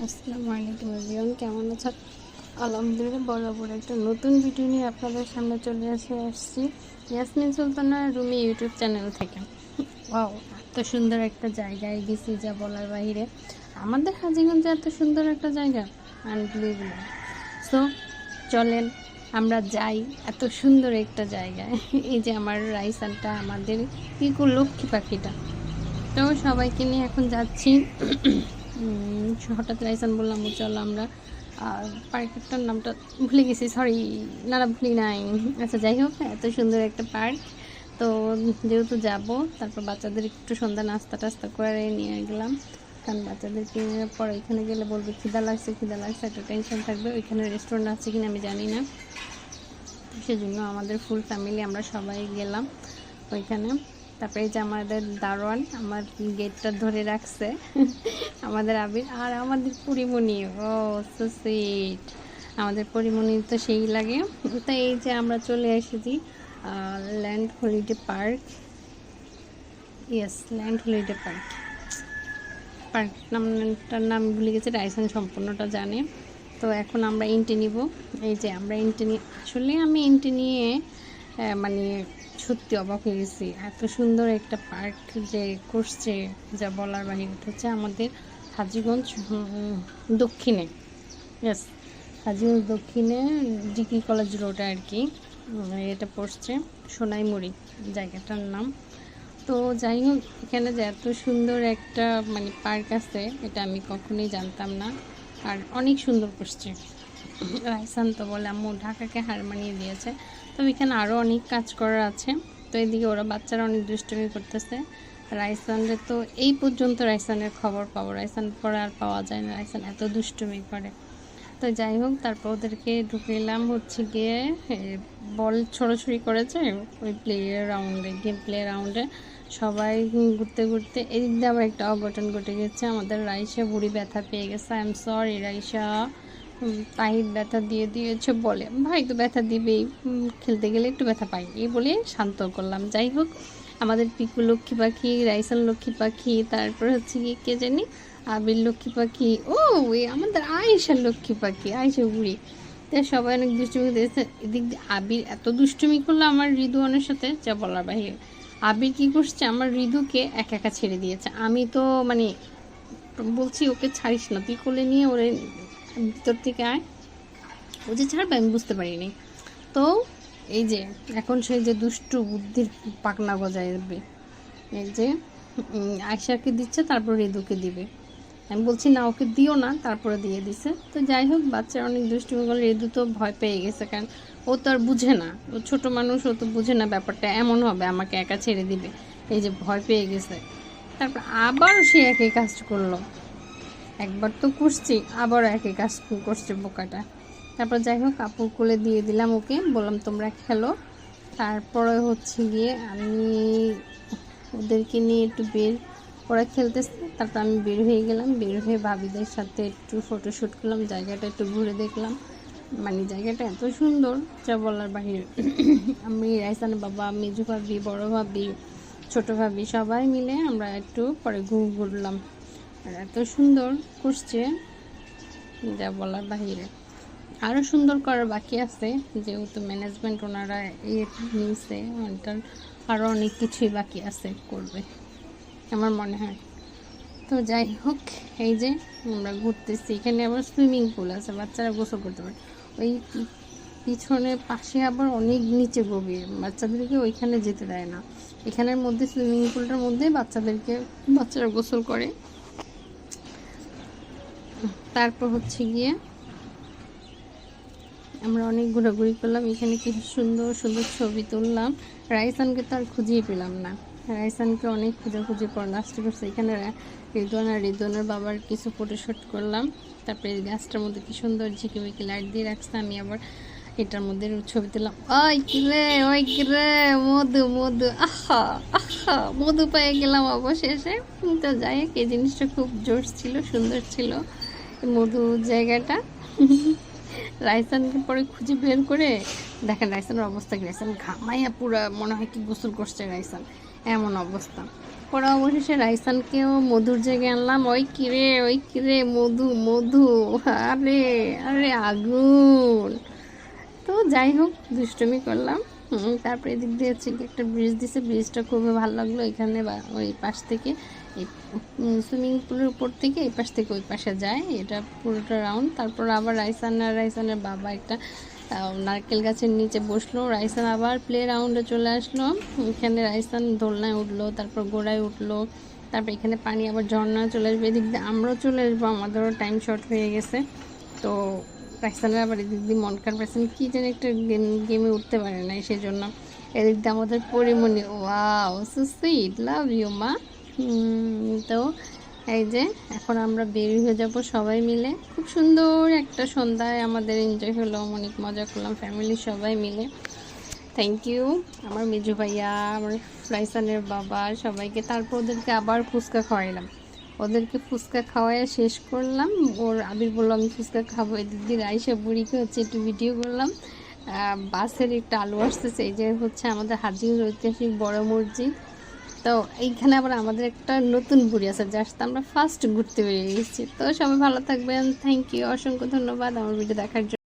আসসালামু আলাইকুম এভরিওয়ান, কেমন আছেন? আলহামদুলিল্লাহ, বরাবর একটা নতুন ভিডিও নিয়ে আপনাদের সামনে চলে আসে আসছি ইয়াসমিন সুলতানা রুমি ইউটিউব চ্যানেল থেকে। ওয়াও এত সুন্দর একটা জায়গায় গেছি যা বলার বাইরে আমাদের হাজিগঞ্জে এত সুন্দর একটা জায়গা আনবিলিভেবল সো চলেন আমরা যাই এত সুন্দর একটা জায়গায়। এই যে আমার রাইসানটা আমাদের পিকু লক্ষ্মী পাখিটা। তো সবাইকে নিয়ে এখন যাচ্ছি। হঠাৎ রাইসান বললাম, "ও, চলো আমরা। আর পার্কটার নামটা ভুলে গেছি সরি না ভুলি নাই। আচ্ছা যাই হোক এত সুন্দর একটা পার্ক। তো যেহেতু যাব, তারপর বাচ্চাদের একটু সন্ধ্যা নাস্তা টাস্তা করে নিয়ে গেলাম। কারণ বাচ্চাদেরকে পরে এখানে গেলে বলবে, খিদা লাগছে খিদা লাগছে, একটা টেনশন থাকবে, ওইখানে রেস্টুরেন্ট আছে কিনা আমি জানি না। সেজন্য আমাদের ফুল ফ্যামিলি আমরা সবাই গেলাম ওইখানে। তারপরে যে আমাদের দারোয়ান আমার গেটটা ধরে রাখছে, আমাদের আবির আর আমাদের পরিমণি, ও সো সুইট আমাদের পরিমণি তো সেই লাগে। তো এই যে আমরা চলে এসেছি land holiday park yes land holiday park park নামটার নাম ভুলে গেছে রাইসান সম্পূর্ণটা জানে। তো এখন আমরা এন্ট্রি নিব। এই যে আমরা নিয়ে আসলে আমি এন্ট্রি নিয়ে মানে সত্যি অবাক হয়ে গেছি। এত সুন্দর একটা পার্ক যে করছে, যা বলার বাহিরে হচ্ছে আমাদের হাজিগঞ্জ দক্ষিণে। ইয়েস হাজিগঞ্জ দক্ষিণে ডিগ্রি কলেজ রোড আর কি। এটা পড়ছে সোনাইমুড়ি, জায়গাটার নাম। তো যাই হোক, এখানে যে এত সুন্দর একটা মানে পার্ক আছে, এটা আমি কখনোই জানতাম না। আর অনেক সুন্দর করছে। রাইসান তো বলে, আম্মু, ঢাকাকে হার মানিয়ে দিয়েছে। তবে এখানে আরও অনেক কাজ করার আছে। তো এদিকে ওরা বাচ্চারা অনেক দুষ্টুমি করতেছে। রাইসানের তো এই পর্যন্ত রাইসানের খবর পাবো। রাইসান পরে আর পাওয়া যায় না। রাইসান এত দুষ্টুমি করে। তো যাই হোক, তারপর ওদেরকে ঢুকেলাম হচ্ছে গিয়ে বল ছোড়াছুড়ি করেছে ওই প্লে রাউন্ডে গেম প্লে রাউন্ডে সবাই ঘুরতে ঘুরতে এদিক দিয়ে আবার একটা অঘটন ঘটে গেছে। আমাদের রাইসা বুড়ি ব্যথা পেয়ে গেছে। I am sorry Raisa. Tahid ব্যথা দিয়ে দিয়েছে বলে। ভাই তো ব্যথা দিবেই। খেলতে গেলে একটু ব্যথা পাই। এই বলে শান্ত করলাম। যাই হোক, আমাদের পিকু লক্ষ্মী পাখি, রাইসান লক্ষ্মী পাখি, তারপর হচ্ছে কি কে জানি আবির লক্ষ্মী পাখি। ও আমাদের আয়েশার লক্ষ্মী পাখি, আয়েশা বুড়ি তা সবাই অনেক দুষ্টুমি দিয়েছে এদিক আবির এত দুষ্টুমি করল আমার ঋদুয়ানের সাথে, যা বলার বাহিরে। আবির কি করছে? আমার ঋদুকে একা একা ছেড়ে দিয়েছে। আমি তো মানে বলছি, ওকে ছাড়িস না। তুই কোলে নিয়ে ওরে ভিতর থেকে আয়। ও যে ছাড়বে আমি বুঝতে পারিনি। তো এই যে এখন সেই যে দুষ্টু বুদ্ধির পাকনা গজাইবে এই যে উম, আয়শাকে দিচ্ছে তারপর ঋদুকে দিবে। আমি বলছি না ওকে দিও না তারপরে দিয়ে দিছে। তো যাই হোক বাচ্চারা অনেক দুষ্টুমি করলে ঋদু তো ভয় পেয়ে গেছে কারণ ও তো আর বুঝে না। ও ছোটো মানুষ ও তো বুঝে না ব্যাপারটা এমন হবে আমাকে একা ছেড়ে দিবে। এই যে ভয় পেয়ে গেছে। তারপর আবার সে একই কাজ করল। একবার তো করছি, আবার একই কাজ করছে বোকাটা। তারপর যাই হোক কাপড় খুলে দিয়ে দিলাম ওকে, বললাম, তোমরা খেলো। তারপরে হচ্ছে গিয়ে আমি ওদেরকে নিয়ে একটু বের, ওরা খেলতেছে, তারপর আমি বের হয়ে গেলাম, বের হয়ে ভাবিদের সাথে একটু ফটোশ্যুট করলাম, জায়গাটা একটু ঘুরে দেখলাম। মানে জায়গাটা এত সুন্দর, যা বলার বাহিরে। আমি রাইসানের বাবা, মেজু ভাবি, বড়ো ভাবি, ছোটো ভাবি, সবাই মিলে আমরা একটু পরে ঘুর ঘুরলাম। আর এত সুন্দর করছে। যা বলার বাহিরে। আরও সুন্দর করার বাকি আছে, যেহেতু ম্যানেজমেন্ট ওনারা এ নিয়েছে ওটার আরও অনেক কিছুই বাকি আছে করবে, আমার মনে হয়। তো যাই হোক, এই যে আমরা ঘুরতেছি। এখানে আবার সুইমিং পুল আছে, বাচ্চারা গোসল করতে পারে। ওই পিছনে পাশে আবার অনেক নিচে গভীর, বাচ্চাদেরকে ওইখানে যেতে দেয় না। এখানের মধ্যে সুইমিং পুলটার মধ্যে বাচ্চাদেরকে, বাচ্চারা গোসল করে। তারপর হচ্ছে গিয়ে আমরা অনেক ঘোরাঘুরি করলাম। এখানে কি সুন্দর সুন্দর ছবি তুললাম। রাইসানকে তো আর খুঁজিয়ে পেলাম না। রাইসানকে অনেক খোঁজাখুঁজি পর লাস্টে করছে। এখানে রিদওয়ান আর রিদওয়ানের বাবার কিছু ফটোশ্যুট করলাম। তারপরে গাছটার মধ্যে কি সুন্দর ঝিকিমিকি লাইট দিয়ে রাখছে। আমি আবার এটার মধ্যে ছবি তুললাম। ওই কি রে, ওই কি রে, মধু মধু, আহা আহা, মধু পেয়ে গেলাম অবশেষে। তো যাই হোক, এই জিনিসটা খুব জোর ছিল, সুন্দর ছিল। মধু জায়গাটা। রাইসানকে পরে খুঁজে বের করে দেখেন রাইসানের অবস্থা কি? রাইসান ঘামাইয়া পুরা মনে হয় কি গোসল করছে রাইসান। এমন অবস্থা। পরে অবশেষে রাইসানকেও মধুর জায়গায় আনলাম। ওই কিরে ওই কিরে মধু মধু, আরে আরে আগুন। তো যাই হোক, দুষ্টুমি করলাম। তারপরে এদিক দিয়ে হচ্ছে একটা ব্রিজ দিছে। ব্রিজটা খুবই ভালো লাগল এখানে বা- ওই পাশ থেকে। এই সুইমিং পুলের উপর থেকে এই পাশ থেকে ওই পাশে যায়। এটা পুরোটা রাউন্ড তারপর আবার রাইসান রাইসানের বাবা একটা নারকেল গাছের নিচে বসল। রাইসান আবার প্লে রাউন্ডে চলে আসলো। এখানে রাইসান দোলনায় উঠল, তারপর গোড়ায় উঠল। তারপর এখানে পানি আবার ঝর্ণা চলে আসবে। এদিক দিয়ে আমরাও চলে আসব। আমাদেরও টাইম শর্ট হয়ে গেছে। তো রাইসানের আবার এদিক দিয়ে মন খারাপ পাইছেন কী যেন একটা গেম গেমে উঠতে পারে না সেই জন্য এদিক দিয়ে আমাদের Porimoni wow so sweet love you মা। তো এই যে এখন আমরা বের হয়ে যাব সবাই মিলে। খুব সুন্দর একটা সন্ধ্যায় আমাদের এনজয় হলো, অনেক মজা করলাম ফ্যামিলির সবাই মিলে। থ্যাংক ইউ আমার মেজু ভাইয়া, আমার ফ্লাইসানের বাবা, সবাইকে। তারপর ওদেরকে আবার ফুচকা খাওয়াইলাম। ওদেরকে ফুচকা খাওয়াইয়া শেষ করলাম। ওর আবির বলল, আমি ফুচকা খাব। এদিক দিয়ে রাইসা বুড়িকে হচ্ছে একটু ভিডিও করলাম। বাসের একটা আলু আসতেছে। এই যে হচ্ছে আমাদের হাজির ঐতিহাসিক বড় মসজিদ। তো এইখানে আবার আমাদের একটা নতুন বুড়ি আছে, যার সাথে আমরা ফার্স্ট ঘুরতে বেরিয়ে গেছি। তো সবাই ভালো থাকবেন। থ্যাংক ইউ অসংখ্য ধন্যবাদ। আমার ভিডিও দেখার জন্য।